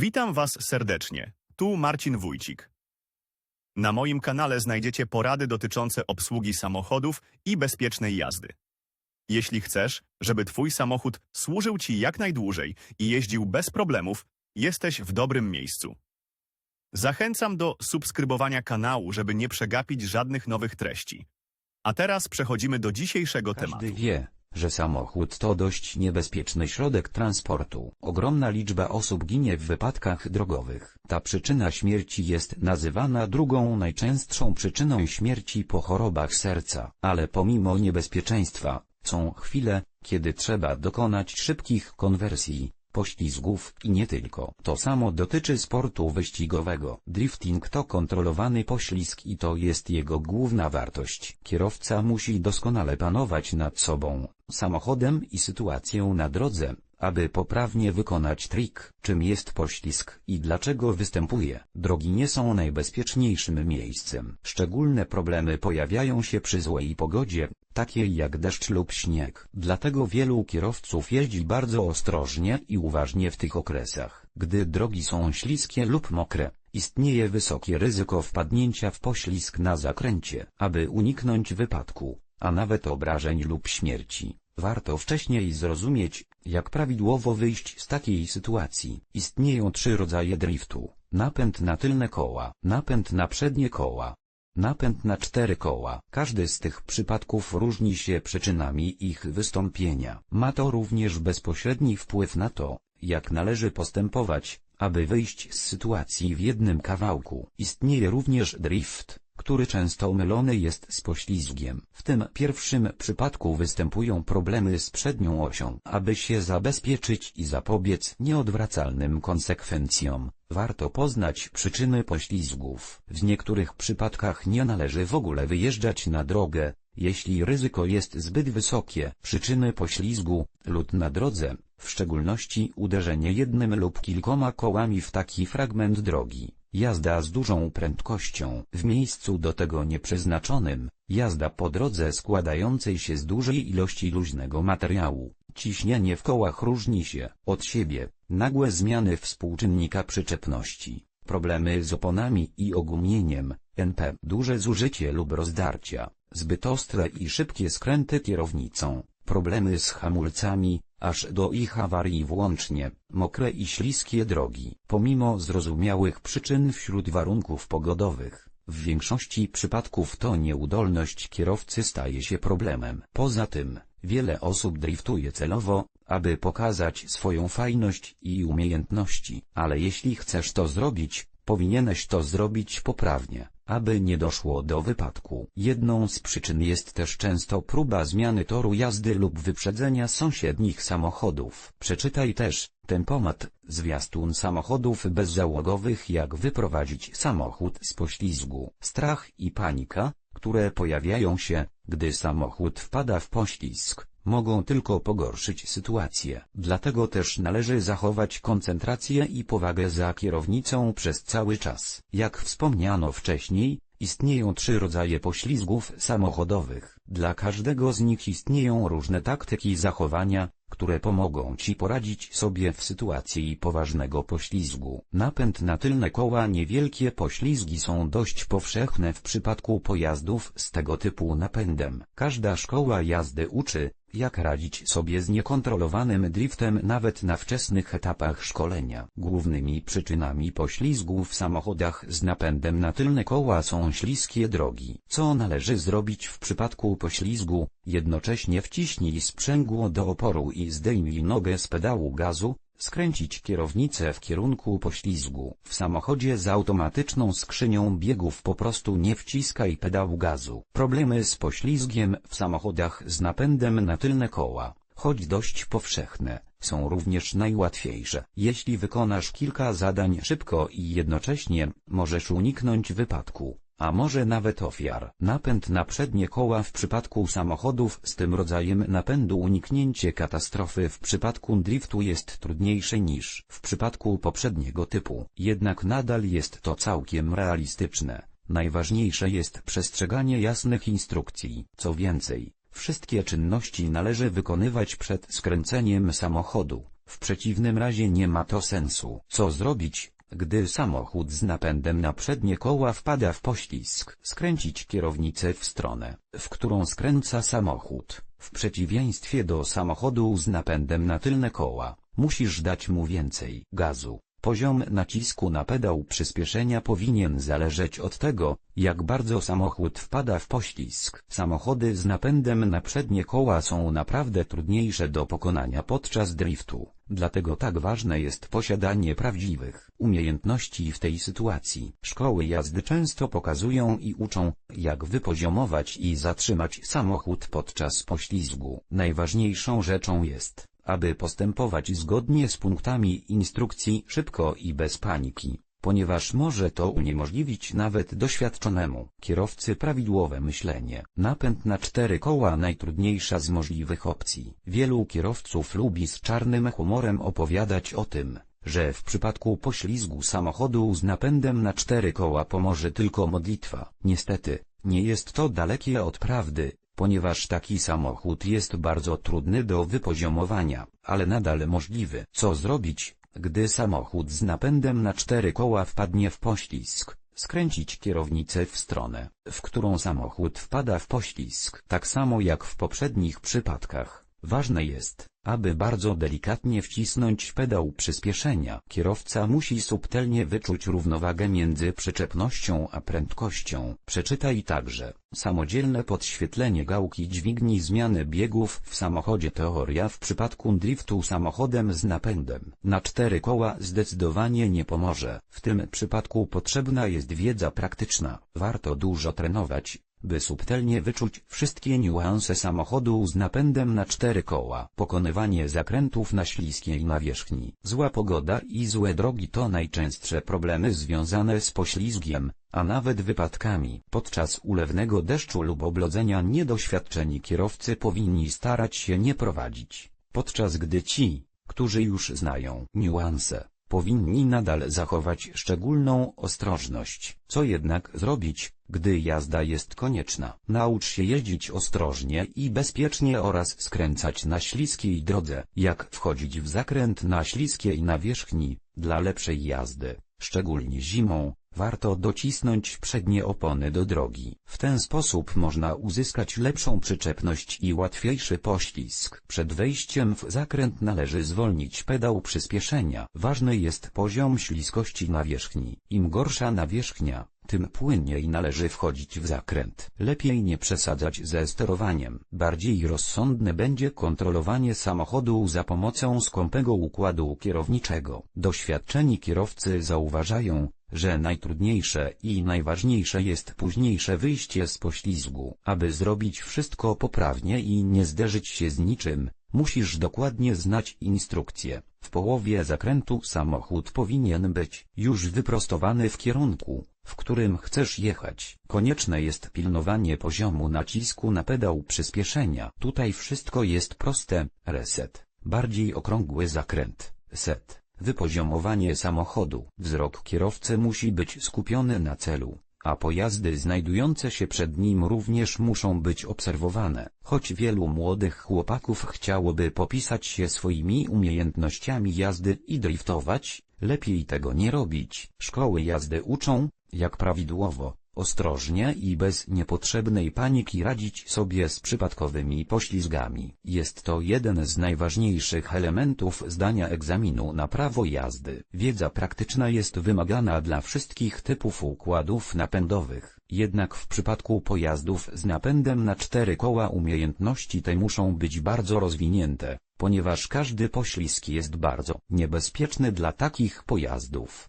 Witam Was serdecznie. Tu Marcin Wójcik. Na moim kanale znajdziecie porady dotyczące obsługi samochodów i bezpiecznej jazdy. Jeśli chcesz, żeby Twój samochód służył Ci jak najdłużej i jeździł bez problemów, jesteś w dobrym miejscu. Zachęcam do subskrybowania kanału, żeby nie przegapić żadnych nowych treści. A teraz przechodzimy do dzisiejszego tematu. Każdy wie, że samochód to dość niebezpieczny środek transportu. Ogromna liczba osób ginie w wypadkach drogowych. Ta przyczyna śmierci jest nazywana drugą najczęstszą przyczyną śmierci po chorobach serca. Ale pomimo niebezpieczeństwa, są chwile, kiedy trzeba dokonać szybkich konwersji, poślizgów i nie tylko. To samo dotyczy sportu wyścigowego. Drifting to kontrolowany poślizg i to jest jego główna wartość. Kierowca musi doskonale panować nad sobą, samochodem i sytuacją na drodze, aby poprawnie wykonać trik. Czym jest poślizg i dlaczego występuje? Drogi nie są najbezpieczniejszym miejscem. Szczególne problemy pojawiają się przy złej pogodzie, takiej jak deszcz lub śnieg. Dlatego wielu kierowców jeździ bardzo ostrożnie i uważnie w tych okresach. Gdy drogi są śliskie lub mokre, istnieje wysokie ryzyko wpadnięcia w poślizg na zakręcie. Aby uniknąć wypadku, a nawet obrażeń lub śmierci, warto wcześniej zrozumieć, jak prawidłowo wyjść z takiej sytuacji. Istnieją trzy rodzaje driftu. Napęd na tylne koła, napęd na przednie koła, Napęd na cztery koła. Każdy z tych przypadków różni się przyczynami ich wystąpienia. Ma to również bezpośredni wpływ na to, jak należy postępować, aby wyjść z sytuacji w jednym kawałku. Istnieje również drift, który często mylony jest z poślizgiem. W tym pierwszym przypadku występują problemy z przednią osią. Aby się zabezpieczyć i zapobiec nieodwracalnym konsekwencjom, warto poznać przyczyny poślizgów. W niektórych przypadkach nie należy w ogóle wyjeżdżać na drogę, jeśli ryzyko jest zbyt wysokie. Przyczyny poślizgu, lód na drodze, w szczególności uderzenie jednym lub kilkoma kołami w taki fragment drogi. Jazda z dużą prędkością, w miejscu do tego nieprzeznaczonym, jazda po drodze składającej się z dużej ilości luźnego materiału, ciśnienie w kołach różni się od siebie, nagłe zmiany współczynnika przyczepności, problemy z oponami i ogumieniem, NP, duże zużycie lub rozdarcia, zbyt ostre i szybkie skręty kierownicą, problemy z hamulcami, aż do ich awarii włącznie, mokre i śliskie drogi. Pomimo zrozumiałych przyczyn wśród warunków pogodowych, w większości przypadków to nieudolność kierowcy staje się problemem. Poza tym, wiele osób driftuje celowo, aby pokazać swoją fajność i umiejętności. Ale jeśli chcesz to zrobić, powinieneś to zrobić poprawnie aby nie doszło do wypadku. Jedną z przyczyn jest też często próba zmiany toru jazdy lub wyprzedzenia sąsiednich samochodów. Przeczytaj też, tempomat, zwiastun samochodów bezzałogowych jak wyprowadzić samochód z poślizgu. Strach i panika, które pojawiają się, gdy samochód wpada w poślizg, mogą tylko pogorszyć sytuację. Dlatego też należy zachować koncentrację i powagę za kierownicą przez cały czas. Jak wspomniano wcześniej, istnieją trzy rodzaje poślizgów samochodowych. Dla każdego z nich istnieją różne taktyki zachowania, które pomogą Ci poradzić sobie w sytuacji poważnego poślizgu. Napęd na tylne koła Niewielkie poślizgi są dość powszechne w przypadku pojazdów z tego typu napędem. Każda szkoła jazdy uczy, jak radzić sobie z niekontrolowanym driftem nawet na wczesnych etapach szkolenia. Głównymi przyczynami poślizgu w samochodach z napędem na tylne koła są śliskie drogi. Co należy zrobić w przypadku poślizgu? Jednocześnie wciśnij sprzęgło do oporu i zdejmij nogę z pedału gazu, Skręcić kierownicę w kierunku poślizgu. W samochodzie z automatyczną skrzynią biegów po prostu nie wciskaj pedału gazu. Problemy z poślizgiem w samochodach z napędem na tylne koła, choć dość powszechne, są również najłatwiejsze. Jeśli wykonasz kilka zadań szybko i jednocześnie, możesz uniknąć wypadku a może nawet ofiar. Napęd na przednie koła w przypadku samochodów z tym rodzajem napędu uniknięcie katastrofy w przypadku driftu jest trudniejsze niż w przypadku poprzedniego typu. Jednak nadal jest to całkiem realistyczne. Najważniejsze jest przestrzeganie jasnych instrukcji. Co więcej, wszystkie czynności należy wykonywać przed skręceniem samochodu W przeciwnym razie nie ma to sensu. Co zrobić, gdy samochód z napędem na przednie koła wpada w poślizg? Skręcić kierownicę w stronę, w którą skręca samochód. W przeciwieństwie do samochodu z napędem na tylne koła, musisz dać mu więcej gazu. Poziom nacisku na pedał przyspieszenia powinien zależeć od tego, jak bardzo samochód wpada w poślizg. Samochody z napędem na przednie koła są naprawdę trudniejsze do pokonania podczas driftu, dlatego tak ważne jest posiadanie prawdziwych umiejętności w tej sytuacji. Szkoły jazdy często pokazują i uczą, jak wypoziomować i zatrzymać samochód podczas poślizgu. Najważniejszą rzeczą jest, aby postępować zgodnie z punktami instrukcji szybko i bez paniki, ponieważ może to uniemożliwić nawet doświadczonemu kierowcy prawidłowe myślenie. Napęd na cztery koła najtrudniejsza z możliwych opcji. Wielu kierowców lubi z czarnym humorem opowiadać o tym, że w przypadku poślizgu samochodu z napędem na cztery koła pomoże tylko modlitwa. Niestety, nie jest to dalekie od prawdy, ponieważ taki samochód jest bardzo trudny do wypoziomowania, ale nadal możliwy. Co zrobić, gdy samochód z napędem na cztery koła wpadnie w poślizg? Skręcić kierownicę w stronę, w którą samochód wpada w poślizg. Tak samo jak w poprzednich przypadkach, ważne jest, aby bardzo delikatnie wcisnąć pedał przyspieszenia. Kierowca musi subtelnie wyczuć równowagę między przyczepnością a prędkością. Przeczytaj także samodzielne podświetlenie gałki dźwigni zmiany biegów w samochodzie teoria w przypadku driftu samochodem z napędem na cztery koła zdecydowanie nie pomoże. W tym przypadku potrzebna jest wiedza praktyczna. Warto dużo trenować, by subtelnie wyczuć wszystkie niuanse samochodu z napędem na cztery koła. Pokonywanie zakrętów na śliskiej nawierzchni. Zła pogoda i złe drogi to najczęstsze problemy związane z poślizgiem, a nawet wypadkami. Podczas ulewnego deszczu lub oblodzenia niedoświadczeni kierowcy powinni starać się nie prowadzić, podczas gdy ci, którzy już znają niuanse, powinni nadal zachować szczególną ostrożność. Co jednak zrobić, gdy jazda jest konieczna? Naucz się jeździć ostrożnie i bezpiecznie oraz skręcać na śliskiej drodze. Jak wchodzić w zakręt na śliskiej nawierzchni, dla lepszej jazdy, szczególnie zimą, warto docisnąć przednie opony do drogi. W ten sposób można uzyskać lepszą przyczepność i łatwiejszy poślizg. Przed wejściem w zakręt należy zwolnić pedał przyspieszenia. Ważny jest poziom śliskości nawierzchni. Im gorsza nawierzchnia, tym płynniej należy wchodzić w zakręt. Lepiej nie przesadzać ze sterowaniem. Bardziej rozsądne będzie kontrolowanie samochodu za pomocą skąpego układu kierowniczego. Doświadczeni kierowcy zauważają, że najtrudniejsze i najważniejsze jest późniejsze wyjście z poślizgu. Aby zrobić wszystko poprawnie i nie zderzyć się z niczym, musisz dokładnie znać instrukcje. W połowie zakrętu samochód powinien być już wyprostowany w kierunku, w którym chcesz jechać. Konieczne jest pilnowanie poziomu nacisku na pedał przyspieszenia. Tutaj wszystko jest proste. Reset. Bardziej okrągły zakręt. Set. Wypoziomowanie samochodu. Wzrok kierowcy musi być skupiony na celu, a pojazdy znajdujące się przed nim również muszą być obserwowane. Choć wielu młodych chłopaków chciałoby popisać się swoimi umiejętnościami jazdy i driftować, lepiej tego nie robić. Szkoły jazdy uczą, jak prawidłowo, ostrożnie i bez niepotrzebnej paniki radzić sobie z przypadkowymi poślizgami. Jest to jeden z najważniejszych elementów zdania egzaminu na prawo jazdy. Wiedza praktyczna jest wymagana dla wszystkich typów układów napędowych. Jednak w przypadku pojazdów z napędem na cztery koła umiejętności te muszą być bardzo rozwinięte, ponieważ każdy poślizg jest bardzo niebezpieczny dla takich pojazdów.